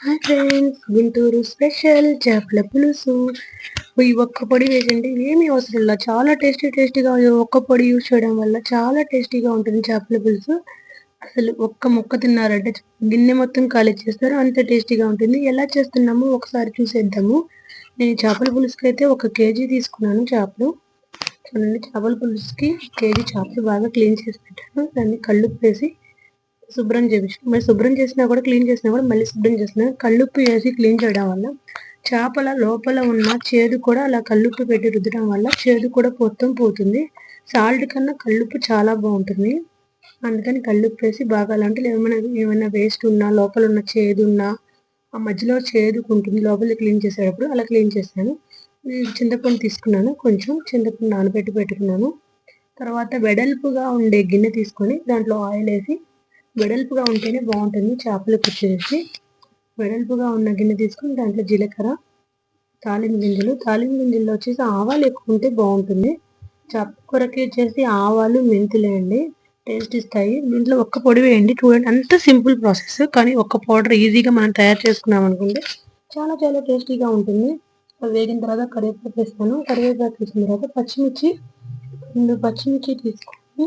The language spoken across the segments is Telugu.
హాయ్ ఫ్రెండ్స్ గుంటూరు స్పెషల్ చేపల పులుసు. ఈ ఒక్క పొడి వేసండి ఏమీ అవసరం లేదు. చాలా టేస్టీ టేస్టీగా ఒక్క పొడి యూజ్ చేయడం వల్ల చాలా టేస్టీగా ఉంటుంది చేపల పులుసు. అసలు ఒక్క ముక్క తిన్నారంటే గిన్నె మొత్తం ఖాళీ చేస్తారు. అంత టేస్టీగా ఉంటుంది. ఎలా చేస్తున్నామో ఒకసారి చూసేద్దాము. నేను చేపల పులుసుకి అయితే ఒక కేజీ తీసుకున్నాను చేపలు. చూడండి చేపల పులుసుకి కేజీ చేపలు బాగా క్లీన్ చేసి పెట్టాను. దాన్ని కళ్ళు వేసి శుభ్రం చేయించు మరి శుభ్రం చేసినా కూడా క్లీన్ చేసినా కూడా మళ్ళీ శుభ్రం చేసినా కళ్ళుప్పు వేసి క్లీన్ చేయడం వల్ల చేపల లోపల ఉన్న చేదు కూడా అలా కళ్ళుప్పు పెట్టి రుద్దడం వల్ల చేదు కూడా మొత్తం పోతుంది. సాల్ట్ కన్నా కళ్ళుప్పు చాలా బాగుంటుంది. అందుకని కళ్ళుప్పు వేసి బాగా అలాంటి ఏమైనా ఏమైనా వేస్ట్ ఉన్నా లోపల ఉన్న చేదు ఉన్నా ఆ మధ్యలో చేదుకుంటుంది లోపల క్లీన్ చేసేటప్పుడు అలా క్లీన్ చేశాను చింతపండు తీసుకున్నాను కొంచెం చింతపండు నానబెట్టి పెట్టుకున్నాను. తర్వాత వెడల్పుగా ఉండే గిన్నె తీసుకొని దాంట్లో ఆయిల్ వేసి వెడల్పుగా ఉంటేనే బాగుంటుంది. చేపలు వచ్చేసి వెడల్పుగా ఉన్న గిన్నె తీసుకుని దాంట్లో జీలకర్ర తాలింపు గింజలు. తాలింపు గింజల్లో వచ్చేసి ఆవాలు ఎక్కువ ఉంటే బాగుంటుంది. చేప కూరకి వచ్చేసి ఆవాలు మెంతులేయండి టేస్ట్ ఇస్తాయి. దీంట్లో ఒక్క పొడి వేయండి. చూడండి అంత సింపుల్ ప్రాసెస్. కానీ ఒక్క పౌడర్ ఈజీగా మనం తయారు చేసుకున్నాం అనుకుంటే చాలా చాలా టేస్టీగా ఉంటుంది. వేగిన తర్వాత కరివేపాకు వేస్తాను. కరివేపాకు వేసిన తర్వాత పచ్చిమిర్చి రెండు పచ్చిమిర్చి తీసుకొని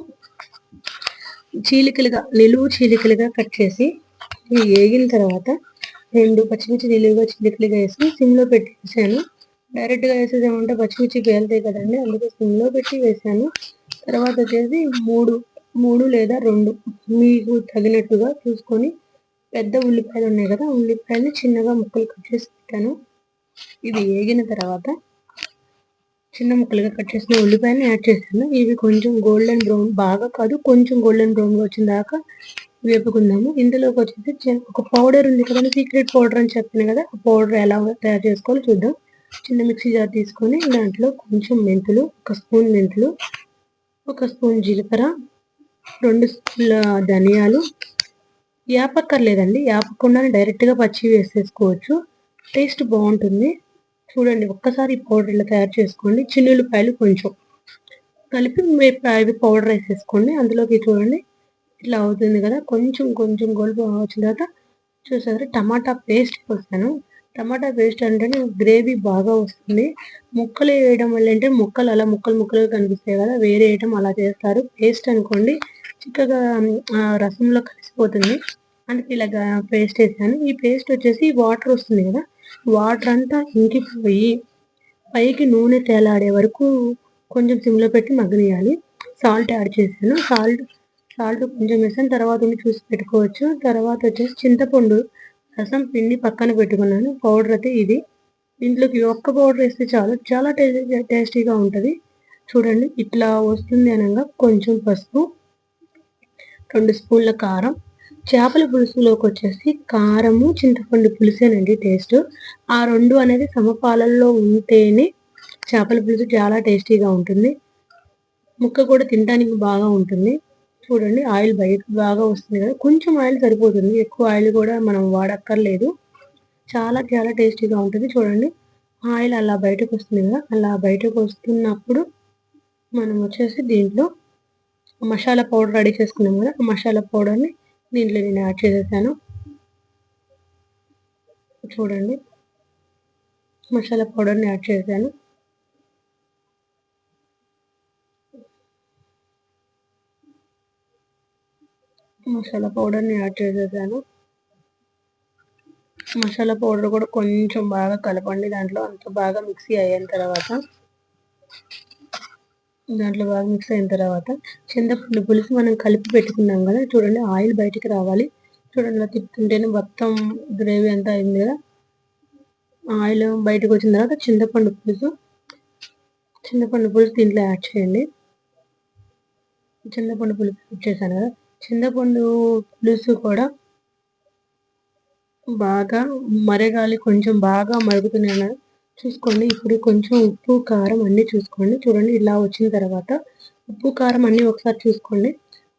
చీలికలుగా నిలువు చీలికలుగా కట్ చేసి ఇవి వేగిన తర్వాత రెండు పచ్చిమిర్చి నిలువుగా చీలికలుగా వేసి సిమ్లో పెట్టి వేసాను. డైరెక్ట్గా వేసేదేమంటే పచ్చిమిర్చి పేలుతాయి కదండి అందుకే సిమ్లో పెట్టి వేసాను. తర్వాత వచ్చేసి మూడు మూడు లేదా రెండు మీకు తగినట్టుగా చూసుకొని పెద్ద ఉల్లిపాయలు ఉన్నాయి కదా ఉల్లిపాయలు చిన్నగా ముక్కలు కట్ చేసి పెట్టాను. ఇది వేగిన తర్వాత చిన్న ముక్కలుగా కట్ చేసిన ఉల్లిపాయని యాడ్ చేస్తాను ఇవి కొంచెం గోల్డెన్ బ్రౌన్ బాగా కాదు కొంచెం గోల్డెన్ బ్రౌన్గా వచ్చిన దాకా వేపుకుందాము. ఇందులోకి వచ్చేసి ఒక పౌడర్ ఉంది కదా సీక్రెట్ పౌడర్ అని చెప్పాను కదా ఆ పౌడర్ ఎలా తయారు చేసుకోవాలో చూద్దాం. చిన్న మిక్సీ జార్ తీసుకొని దాంట్లో కొంచెం మెంతులు ఒక స్పూన్ మెంతులు ఒక స్పూన్ జీలకర్ర రెండు స్పూన్ల ధనియాలు. యాపక్కర్లేదండి యాపకుండానే డైరెక్ట్గా పచ్చి వేసేసుకోవచ్చు. టేస్ట్ బాగుంటుంది. చూడండి ఒక్కసారి పౌడర్ ఇలా తయారు చేసుకోండి. చిన్నులపాయలు కొంచెం కలిపి అవి పౌడర్ వేసేసుకోండి. అందులోకి చూడండి ఇట్లా అవుతుంది కదా. కొంచెం కొంచెం గొలుపు వచ్చిన తర్వాత చూసారు టమాటా పేస్ట్ పోసాను టమాటా పేస్ట్ అంటే గ్రేవీ బాగా వస్తుంది. ముక్కలు వేయడం వల్ల అంటే ముక్కలు అలా ముక్కలు ముక్కలుగా కనిపిస్తాయి కదా. వేరే వేయడం అలా చేస్తారు. పేస్ట్ అనుకోండి చిక్కగా రసంలో కలిసిపోతుంది. అందుకే ఇలాగా పేస్ట్ వేసాను. ఈ పేస్ట్ వచ్చేసి వాటర్ వస్తుంది కదా. వాటర్ అంతా ఇంకిపోయి పైకి నూనె తేలాడే వరకు కొంచెం సిమ్లో పెట్టి మగ్గనియాలి సాల్ట్ యాడ్ చేశాను. సాల్ట్ సాల్ట్ కొంచెం వేసాను తర్వాత ఉండి చూసి పెట్టుకోవచ్చు. తర్వాత వచ్చేసి చింతపండు రసం పిండి పక్కన పెట్టుకున్నాను. పౌడర్ అయితే ఇది. ఇంట్లోకి ఒక్క పౌడర్ వేస్తే చాలు. చాలా టేస్ట్ టేస్టీగా ఉంటుంది. చూడండి ఇట్లా వస్తుంది అనగా కొంచెం పసుపు రెండు స్పూన్ల కారం చేపల పులుసులోకి వచ్చేసి కారము చింతపండు పులుసేనండి టేస్ట్. ఆ రెండు అనేది సమపాలల్లో ఉంటేనే చేపల పులుసు చాలా టేస్టీగా ఉంటుంది. ముక్క కూడా తినడానికి బాగా ఉంటుంది. చూడండి ఆయిల్ బయట బాగా వస్తుంది కదా. కొంచెం ఆయిల్ సరిపోతుంది. ఎక్కువ ఆయిల్ కూడా మనం వాడక్కర్లేదు. చాలా చాలా టేస్టీగా ఉంటుంది. చూడండి ఆయిల్ అలా బయటకు వస్తుంది కదా. అలా బయటకు వస్తున్నప్పుడు మనం వచ్చేసి దీంట్లో మసాలా పౌడర్ రెడీ చేసుకున్నాం కదా. ఆ మసాలా పౌడర్ని దీంట్లో నేను యాడ్ చేసేసాను. చూడండి. మసాలా పౌడర్ని యాడ్ చేశాను మసాలా పౌడర్ని యాడ్ చేసేసాను. మసాలా పౌడర్ కూడా కొంచెం బాగా కలపండి దాంట్లో. అంత బాగా మిక్సీ అయిన తర్వాత దాంట్లో బాగా మిక్స్ అయిన తర్వాత చింతపండు పులుసు మనం కలిపి పెట్టుకున్నాం కదా చూడండి ఆయిల్ బయటికి రావాలి. చూడండి అలా తిప్పుతుంటేనే మొత్తం గ్రేవీ అంతా అయింది కదా. ఆయిల్ బయటకు వచ్చిన తర్వాత చింతపండు పులుసు చింతపండు పులుసు దీంట్లో యాడ్ చేయండి. చింతపండు పులుసు ఇచ్చేసాను కదా. చింతపండు పులుసు కూడా బాగా మరగాలి కొంచెం బాగా మరుగుతున్నాయి చూసుకోండి. ఇప్పుడు కొంచెం ఉప్పు కారం అన్నీ చూసుకోండి. చూడండి ఇలా వచ్చిన తర్వాత ఉప్పు కారం అన్నీ ఒకసారి చూసుకోండి.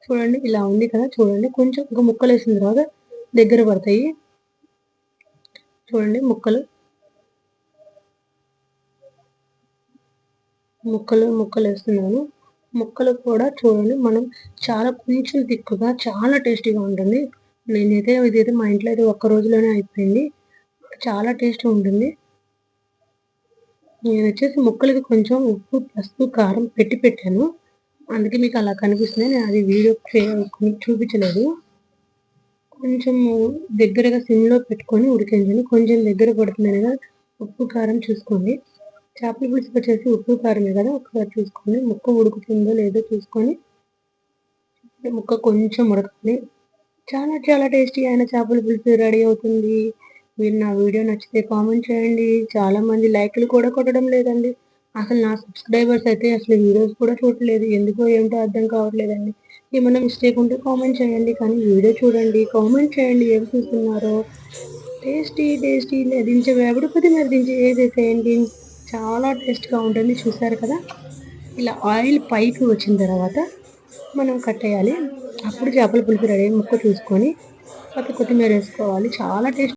చూడండి ఇలా ఉంది కదా చూడండి. కొంచెం ఒక ముక్కలు వేసిన తర్వాత దగ్గర పడతాయి. చూడండి ముక్కలు. ముక్కలు ముక్కలు వేస్తున్నాను. ముక్కలు కూడా చూడండి మనం చాలా కొంచెం తిక్కుగా చాలా టేస్టీగా ఉంటుంది. నేనైతే ఇదైతే మా ఇంట్లో అయితే ఒక్క రోజులోనే అయిపోయింది. చాలా టేస్ట్ ఉంటుంది. నేను వచ్చేసి ముక్కలకి కొంచెం ఉప్పు పసుపు కారం పెట్టి పెట్టాను. అందుకే మీకు అలా కనిపిస్తుంది. నేను అది వీడియో చూపించలేదు. కొంచెం దగ్గరగా సిమ్లో పెట్టుకొని ఉడికించండి కొంచెం దగ్గర పడుతుంది కదా ఉప్పు కారం చూసుకోండి. చేపల పులుసు వచ్చేసి ఉప్పు కారమే కదా ఒకసారి చూసుకోండి. ముక్క ఉడుకుతుందో లేదో చూసుకొని ముక్క కొంచెం ఉడకాలి. చాలా చాలా టేస్టీ అయిన చేపల పులుసు రెడీ అవుతుంది. మీరు నా వీడియో నచ్చితే కామెంట్ చేయండి. చాలా మంది లైక్లు కూడా కొట్టడం లేదండి. అసలు నా సబ్స్క్రైబర్స్ అయితే అసలు వీడియోస్ కూడా చూడలేదు ఎందుకో ఏమిటో అర్థం కావట్లేదండి. ఏమైనా మిస్టేక్ ఉంటే కామెంట్ చేయండి. కానీ వీడియో చూడండి. కామెంట్ చేయండి. ఏం చూస్తున్నారో? టేస్టీ టేస్టీ దించే వేపుడు కొద్ది మీరు దించి వేసేసేయండి చాలా టేస్ట్గా ఉంటుంది. చూసారు కదా? ఇలా ఆయిల్ పైకి వచ్చిన తర్వాత మనం కట్టేయాలి. అప్పుడు చేపల పులుసు రెడీ ముక్క చూసుకొని కొత్త కొత్తిమీర వేసుకోవాలి. చాలా టేస్ట్